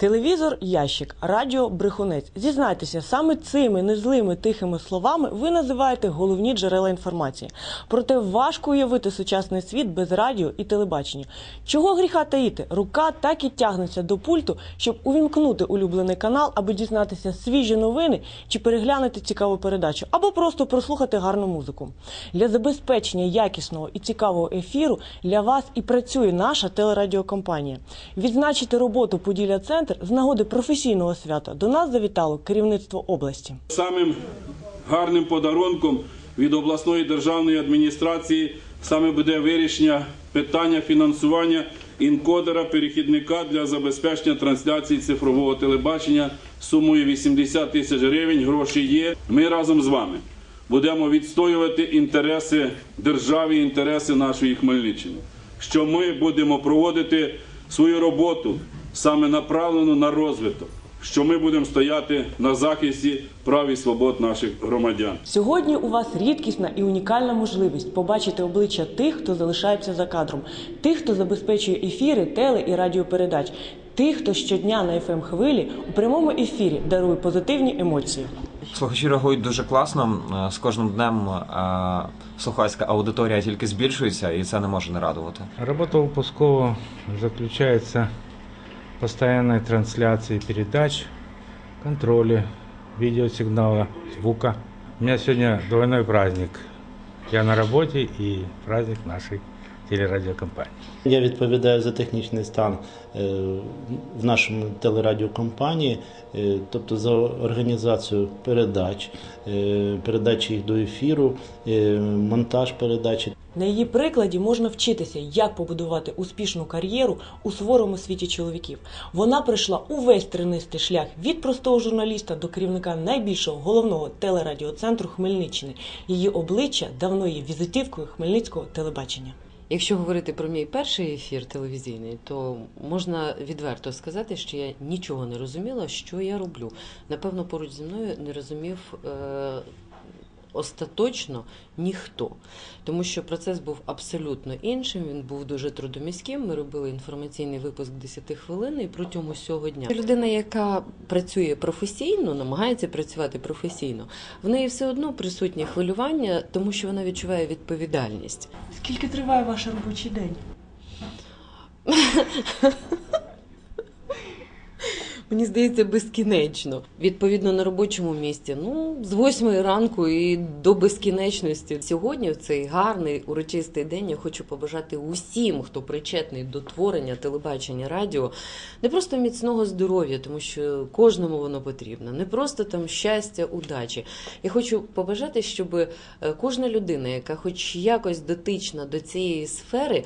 Телевізор ящик, радіо брехунець. Зізнайтеся, саме цими незлими тихими словами ви називаєте головні джерела інформації. Проте важко уявити сучасний світ без радіо і телебачення. Чого гріха таїти? Рука так і тягнеться до пульту, щоб увімкнути улюблений канал, аби дізнатися свіжі новини чи переглянути цікаву передачу, або просто прослухати гарну музику. Для забезпечення якісного і цікавого ефіру для вас і працює наша телерадіокомпанія. Відзначити роботу Поділля Центр з нагоди професійного свята до нас завітало керівництво області. Самим гарним подарунком від обласної державної адміністрації саме буде вирішення питання фінансування інкодера перехідника для забезпечення трансляції цифрового телебачення сумою 80 тисяч гривень. Гроші є. Ми разом з вами будемо відстоювати інтереси держави, інтереси нашої Хмельниччини. Що ми будемо проводити свою роботу саме направлену на розвиток. Що ми будемо стояти на захисті прав і свобод наших громадян. Сьогодні у вас рідкісна і унікальна можливість побачити обличчя тих, хто залишається за кадром, тих, хто забезпечує ефіри, теле і радіопередач, тих, хто щодня на fm хвилі у прямому ефірі дарує позитивні емоції. Слухачі реагують дуже класно. Е, З кожним днем е, слухацька аудиторія тільки збільшується, і це не може не радувати. Работа выпускова заключается в постоянной трансляции передач, контроле, видеосигнала, звука. У меня сегодня двойной праздник. Я на работе и праздник нашей телерадиокомпании. Я відповідаю за технічний стан е, в нашому телерадіокомпанії, е, тобто за організацію передач, е, передачі їх до ефіру, монтаж передачі. На її прикладі можна вчитися, як побудувати успішну кар'єру у суворому світі чоловіків. Вона пройшла увесь тринистий шлях від простого журналіста до керівника найбільшого головного телерадіоцентру Хмельниччини. Її обличчя давно є візитівкою хмельницького телебачення. Якщо говорити про мій перший ефір телевізійний, то можна відверто сказати, що я нічого не розуміла, що я роблю. Напевно, поруч зі мною не розумів е, остаточно ніхто, тому що процес був абсолютно іншим. Він був дуже трудоміським. Ми робили інформаційний випуск 10 хвилин і протягом усього дня. Людина, яка працює професійно, намагається працювати професійно, в неї все одно присутнє хвилювання, тому що вона відчуває відповідальність. Скільки триває ваш робочий день? Мені здається, безкінечно. Відповідно, на робочому місці, ну з восьмої ранку і до безкінечності. Сьогодні, в цей гарний урочистий день, я хочу побажати усім, хто причетний до творення телебачення радіо, не просто міцного здоров'я, тому що кожному воно потрібно, не просто там щастя, удачі. Я хочу побажати, щоб е, кожна людина, яка хоч якось дотична до цієї сфери,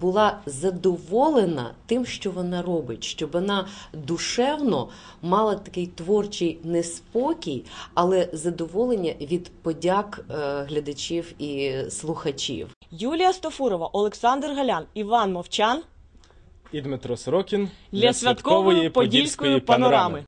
була задоволена тим, що вона робить, щоб вона душевно мала такий творчий неспокій, але задоволення від подяк е, глядачів і слухачів. Юлія Стофурова, Олександр Галян, Іван Мовчан і Дмитро Сорокін для святкової подільської панорами.